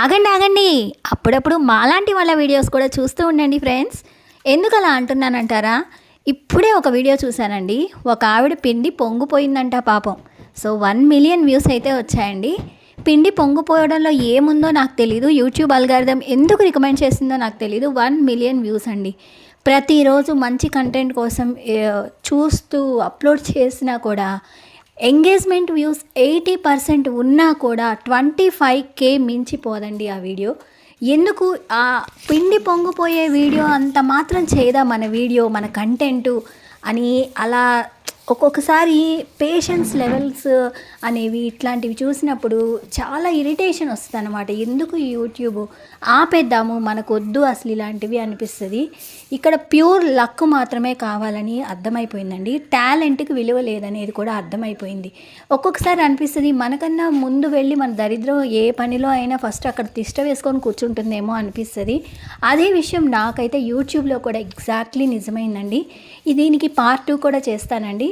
ఆగండి ఆగండి. అప్పుడప్పుడు మాలాంటి వాళ్ళ వీడియోస్ కూడా చూస్తూ ఉండండి ఫ్రెండ్స్. ఎందుకు అలా అంటున్నానంటారా? ఇప్పుడే ఒక వీడియో చూశానండి. ఒక ఆవిడ పిండి పొంగిపోయిందంట పాపం. సో వన్ మిలియన్ వ్యూస్ అయితే వచ్చాయండి. పిండి పొంగిపోవడంలో ఏముందో నాకు తెలీదు. యూట్యూబ్ అల్గారిథం ఎందుకు రికమెండ్ చేసిందో నాకు తెలీదు. వన్ మిలియన్ వ్యూస్ అండి. ప్రతిరోజు మంచి కంటెంట్ కోసం చూస్తూ అప్లోడ్ చేసినా కూడా ఎంగేజ్మెంట్ వ్యూస్ ఎయిటీ పర్సెంట్ ఉన్నా కూడా ట్వంటీ ఫైవ్ కే మించిపోదండి ఆ వీడియో. ఎందుకు? ఆ పిండి పొంగిపోయే వీడియో అంత మాత్రం చేయదా మన వీడియో మన కంటెంటు అని అలా ఒక్కొక్కసారి పేషెన్స్ లెవెల్స్ అనేవి ఇట్లాంటివి చూసినప్పుడు చాలా ఇరిటేషన్ వస్తుంది అనమాట ఎందుకు ఈ యూట్యూబ్ ఆపేద్దాము? మనకు వద్దు అసలు ఇలాంటివి అనిపిస్తుంది. ఇక్కడ ప్యూర్ లక్ మాత్రమే కావాలని అర్థమైపోయిందండి. టాలెంట్కి విలువ లేదనేది కూడా అర్థమైపోయింది. ఒక్కొక్కసారి అనిపిస్తుంది మనకన్నా ముందు వెళ్ళి మన దరిద్రం ఏ పనిలో అయినా ఫస్ట్ అక్కడ తిష్ట వేసుకొని కూర్చుంటుందేమో అనిపిస్తుంది. అదే విషయం నాకైతే యూట్యూబ్లో కూడా ఎగ్జాక్ట్లీ నిజమైందండి. దీనికి పార్ట్ టూ కూడా చేస్తానండి.